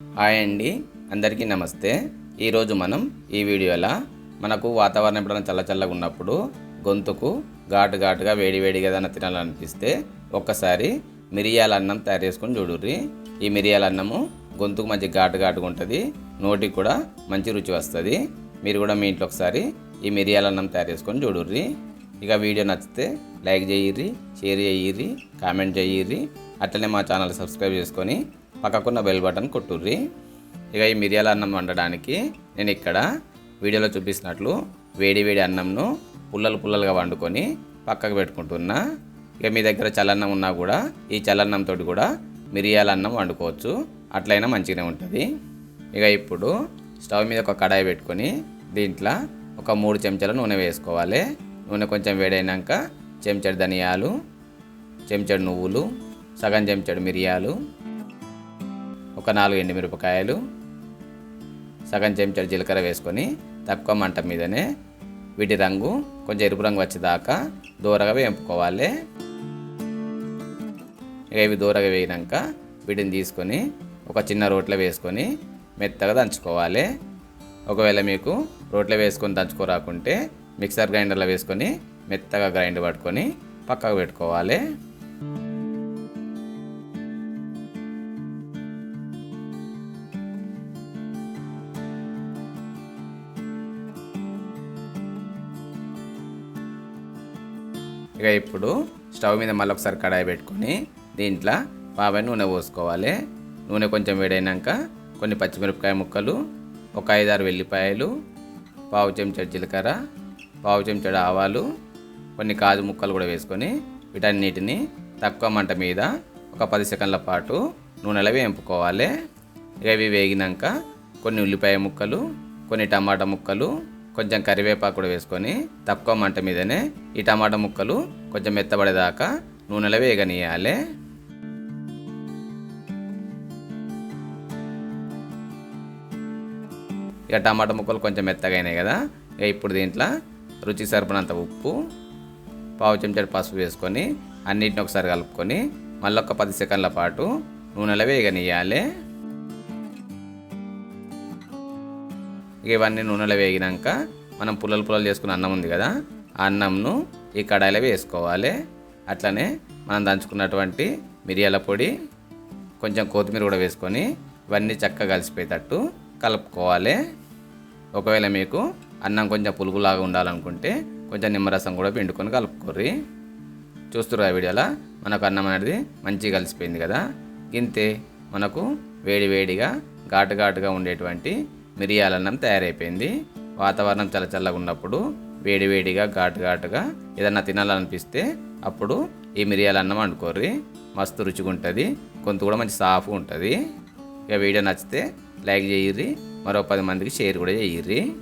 Hi అండి అందరికీ నమస్తే. ఈరోజు మనం ఈ వీడియోలో మనకు వాతావరణం ఎప్పుడైనా చల్లచల్లగా ఉన్నప్పుడు గొంతుకు ఘాటు ఘాటుగా వేడి వేడిగా ఏదైనా తినాలనిపిస్తే ఒక్కసారి మిరియాల అన్నం తయారు చేసుకొని చూడుర్రి. ఈ మిరియాల అన్నము గొంతుకు మంచి ఘాటు ఘాటుగా ఉంటుంది నోటికి కూడా మంచి రుచి వస్తుంది. మీరు కూడా మీ ఇంట్లో ఒకసారి ఈ మిరియాల అన్నం తయారు చేసుకొని చూడుర్రి. ఇక వీడియో నచ్చితే లైక్ చేయిర్రి షేర్ చేయిర్రి కామెంట్ చేయిర్రి. అట్లనే మా ఛానల్ సబ్స్క్రైబ్ చేసుకొని పక్కకున్న బెల్ బటన్ కొట్టుర్రి. ఇక ఈ మిరియాల అన్నం వండడానికి నేను ఇక్కడ వీడియోలో చూపిస్తున్నట్లు వేడి వేడి అన్నంను పుల్లలు పుల్లలుగా వండుకొని పక్కకు పెట్టుకుంటున్నా. ఇక మీ దగ్గర చల్లన్నం ఉన్నా కూడా ఈ చల్లన్నంతో కూడా మిరియాల అన్నం వండుకోవచ్చు. అట్లయినా మంచిగానే ఉంటుంది. ఇక ఇప్పుడు స్టవ్ మీద ఒక కడాయి పెట్టుకొని దీంట్లో ఒక మూడు చెంచాల నూనె వేసుకోవాలి. నూనె కొంచెం వేడైనాక చెంచాడు ధనియాలు చెంచాడు నువ్వులు సగం చెంచాడు మిరియాలు ఒక నాలుగు ఎండుమిరపకాయలు సగం చెంచాడు జీలకర్ర వేసుకొని తక్కువ మంట మీదనే వీటి రంగు కొంచెం ఎరుపు రంగు వచ్చేదాకా దూరగా వేపుకోవాలి. ఇక ఇవి దూరగా వేయినాక వీటిని తీసుకొని ఒక చిన్న రోట్లో వేసుకొని మెత్తగా దంచుకోవాలి. ఒకవేళ మీకు రోట్లో వేసుకొని దంచుకోరాకుంటే మిక్సర్ గ్రైండర్లో వేసుకొని మెత్తగా గ్రైండ్ పట్టుకొని పక్కకు పెట్టుకోవాలి. ఇక ఇప్పుడు స్టవ్ మీద మళ్ళీ ఒకసారి కడాయి పెట్టుకొని దీంట్లో బాబాయ్ నూనె పోసుకోవాలి. నూనె కొంచెం వేడైనాక కొన్ని పచ్చిమిరపకాయ ముక్కలు ఒక ఐదారు వెల్లిపాయలు పావు చెంచాడు జీలకర్ర పావు చెంచాడు ఆవాలు కొన్ని కాజు ముక్కలు కూడా వేసుకొని వీటన్నిటిని తక్కువ మంట మీద ఒక పది సెకండ్ల పాటు నూనెలో వేంపుకోవాలి ఇక ఇవి వేగినాక కొన్ని ఉల్లిపాయ ముక్కలు కొన్ని టమాటా ముక్కలు కొంచెం కరివేపాకు కూడా వేసుకొని తక్కువ మంట మీదనే ఈ టమాటా ముక్కలు కొంచెం మెత్తబడేదాకా నూనెలో వేగనీయాలి ఇక టమాటా ముక్కలు కొంచెం మెత్తగా అయినాయి కదా ఇక ఇప్పుడు దీంట్లో రుచి సరిపడినంత ఉప్పు పావు చెంచాడు పసుపు వేసుకొని అన్నిటిని ఒకసారి కలుపుకొని మళ్ళీ ఒక పది సెకండ్ల పాటు నూనెలో వేగనీయాలి ఇక ఇవన్నీ నూనెలో వేగినాక మనం పుల్లలు పుల్లలు చేసుకున్న అన్నం ఉంది కదా ఆ అన్నంను ఈ కడాయిలో వేసుకోవాలి. అట్లనే మనం దంచుకున్నటువంటి మిరియాల పొడి కొంచెం కొత్తిమీర కూడా వేసుకొని ఇవన్నీ చక్కగా కలిసిపోయేటట్టు కలుపుకోవాలి. ఒకవేళ మీకు అన్నం కొంచెం పులుగులాగా ఉండాలనుకుంటే కొంచెం నిమ్మరసం కూడా పిండుకొని కలుపుకోర్రి. చూస్తురు ఆ వీడియోలో మనకు అన్నం అనేది మంచిగా కలిసిపోయింది కదా. గింతే మనకు వేడి వేడిగా ఘాటు ఘాటుగా ఉండేటువంటి మిరియాల అన్నం తయారైపోయింది. వాతావరణం చల్ల చల్లగా ఉన్నప్పుడు వేడి వేడిగా ఘాటు ఘాటుగా ఏదన్నా తినాలనిపిస్తే అప్పుడు ఈ మిరియాల అన్నం వండుకోర్రి. మస్తు రుచిగా ఉంటుంది. గొంతు కూడా మంచి సాఫ్గా ఉంటుంది. ఇక వీడియో నచ్చితే లైక్ చేయిర్రి. మరో పది మందికి షేర్ కూడా చేయిర్రి.